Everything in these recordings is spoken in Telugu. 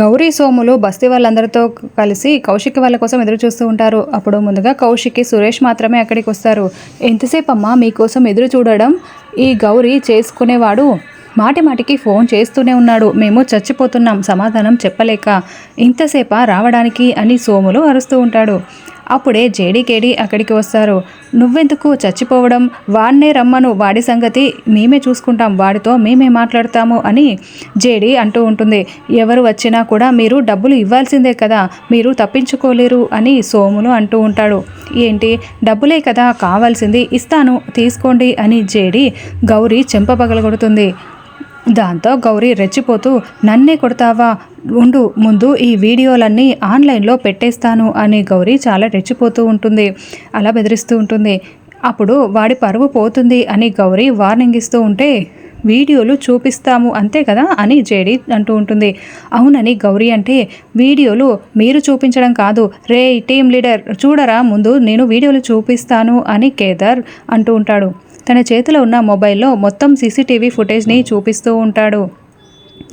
గౌరీ సోములు బస్తీ వాళ్ళందరితో కలిసి కౌశిక్ వాళ్ళ కోసం ఎదురు చూస్తూ ఉంటారు. అప్పుడు ముందుగా కౌశిక్కి సురేష్ మాత్రమే అక్కడికి వస్తారు. ఎంతసేపు అమ్మా మీకోసం ఎదురు చూడడం? ఈ గౌరీ చేసుకునేవాడు మాటి మాటికి ఫోన్ చేస్తూనే ఉన్నాడు. మేము చచ్చిపోతున్నాం. సమాధానం చెప్పలేక ఇంతసేపా రావడానికి అని సోములు అరుస్తూ ఉంటాడు. అప్పుడే జేడీకేడి అక్కడికి వస్తారు. నువ్వెందుకు చచ్చిపోవడం? వాడినే రమ్మను. వాడి సంగతి మేమే చూసుకుంటాం. వాడితో మేమే మాట్లాడతాము అని జేడీ అంటూ ఉంటుంది. ఎవరు వచ్చినా కూడా మీరు డబ్బులు ఇవ్వాల్సిందే కదా. మీరు తప్పించుకోలేరు అని సోములు అంటూ ఉంటాడు. ఏంటి? డబ్బులే కదా. కావాల్సింది. ఇస్తాను. తీసుకోండి అని జేడి గౌరీ చెంప పగలగొడుతుంది. దాంతో గౌరీ రెచ్చిపోతూ నన్నే కొడతావా? ఉండు ముందు ఈ వీడియోలన్నీ ఆన్లైన్లో పెట్టేస్తాను అని గౌరీ చాలా రెచ్చిపోతూ ఉంటుంది. అలా బెదిరిస్తూ ఉంటుంది. అప్పుడు వాడి పరువు పోతుంది అని గౌరీ వార్నింగ్ ఇస్తూ ఉంటే వీడియోలు చూపిస్తాము అంతే కదా అని జేడి అంటూ ఉంటుంది. అవునని గౌరీ అంటే వీడియోలు మీరు చూపించడం కాదు. రే టీమ్ లీడర్ చూడరా ముందు నేను వీడియోలు చూపిస్తాను అని కేదార్ అంటూ ఉంటాడు. తన చేతిలో ఉన్న మొబైల్లో మొత్తం సీసీటీవీ ఫుటేజ్ని చూపిస్తూ ఉంటాడు.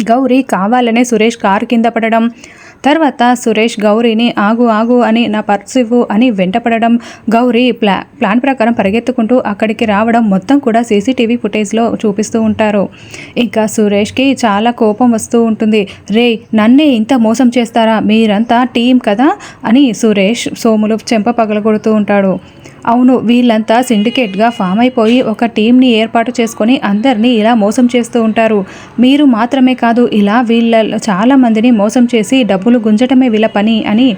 గౌరీ కావాలనే సురేష్ కారు కింద పడడం తర్వాత సురేష్ గౌరీని ఆగు ఆగు అని నా పర్సు ఇవ్వు అని వెంటపడడం గౌరీ ప్లా ప్లాన్ ప్రకారం పరిగెత్తుకుంటూ అక్కడికి రావడం మొత్తం కూడా సీసీటీవీ ఫుటేజ్లో చూపిస్తూ ఉంటారు. ఇంకా సురేష్కి చాలా కోపం వస్తూ ఉంటుంది. రే నన్నే ఇంత మోసం చేస్తారా? మీరంతా టీం కదా? అని సురేష్ సోములు చెంప పగలగొడుతూ ఉంటాడు. అవును వీళ్ళంతా సిండికేట్గా ఫామ్ అయిపోయి ఒక టీంని ఏర్పాటు చేసుకొని అందరినీ ఇలా మోసం చేస్తూ ఉంటారు. మీరు మాత్రమే కాదు ఇలా వీళ్ళ చాలామందిని మోసం చేసి డబ్బులు గుంజటమే వీళ్ళ పని అని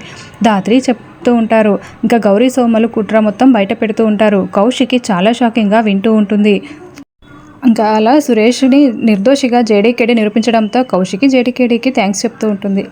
దాత్రి చెప్తూ ఉంటారు. ఇంకా గౌరీ సోమలు కుట్ర మొత్తం బయట పెడుతూ ఉంటారు. కౌశికి చాలా షాకింగ్గా వింటూ ఉంటుంది. ఇంకా అలా సురేష్ని నిర్దోషిగా జేడీకేడి నిరూపించడంతో కౌశికి జేడీకేడికి థ్యాంక్స్ చెప్తూ ఉంటుంది.